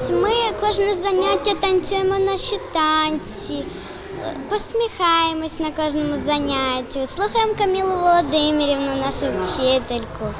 Ось ми кожне заняття танцюємо наші танці, посміхаємось на кожному занятті, слухаємо Камілу Володимирівну, нашу вчительку.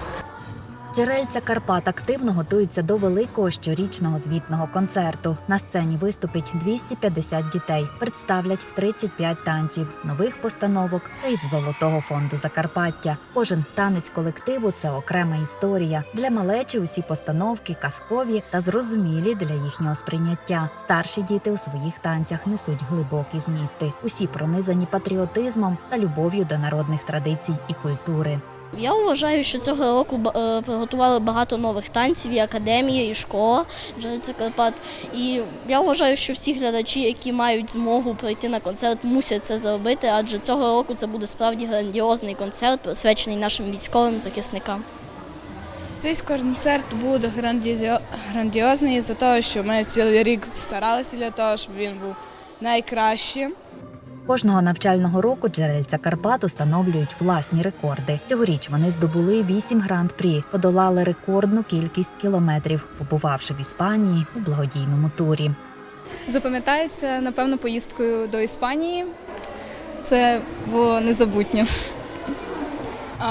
Джерельця Карпат активно готуються до великого щорічного звітного концерту. На сцені виступить 250 дітей, представлять 35 танців, нових постановок та із золотого фонду Закарпаття. Кожен танець колективу це окрема історія. Для малечі усі постановки казкові та зрозумілі для їхнього сприйняття. Старші діти у своїх танцях несуть глибокі змісти. Усі пронизані патріотизмом та любов'ю до народних традицій і культури. Я вважаю, що цього року е, приготували багато нових танців, і академія, і школа Джерельця Карпат. І я вважаю, що всі глядачі, які мають змогу прийти на концерт, мусять це зробити, адже цього року це буде справді грандіозний концерт, присвячений нашим військовим захисникам. Цей концерт буде грандіозний за того, що ми цілий рік старалися для того, щоб він був найкращим. Кожного навчального року джерельця Карпат установлюють власні рекорди. Цьогоріч вони здобули 8 гран-прі, подолали рекордну кількість кілометрів, побувавши в Іспанії у благодійному турі. Запам'ятається, напевно, поїздкою до Іспанії. Це було незабутньо.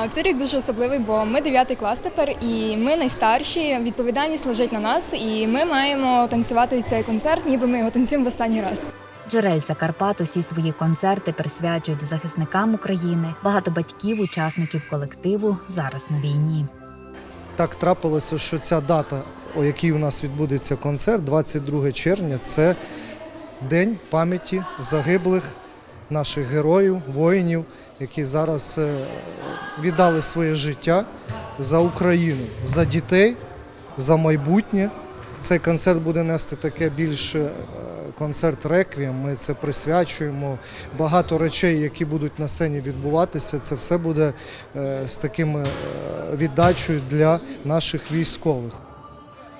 Цей рік дуже особливий, бо ми 9 клас тепер, і ми найстарші. Відповідальність лежить на нас, і ми маємо танцювати цей концерт, ніби ми його танцюємо в останній раз. Джерельця Карпат усі свої концерти присвячують захисникам України. Багато батьків, учасників колективу зараз на війні. Так трапилося, що ця дата, о якій у нас відбудеться концерт, 22 червня, це День пам'яті загиблих наших героїв, воїнів, які зараз е, віддали своє життя за Україну, за дітей, за майбутнє. Цей концерт буде нести таке більше концерт реквієм. Ми це присвячуємо. Багато речей, які будуть на сцені відбуватися, це все буде е, з таким е, віддачею для наших військових.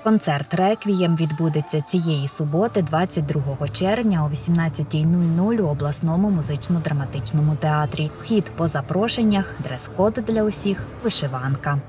Концерт Реквієм відбудеться цієї суботи, 22 червня о 18.00 у обласному музично-драматичному театрі. Вхід по запрошеннях, дрес-код для усіх, вишиванка.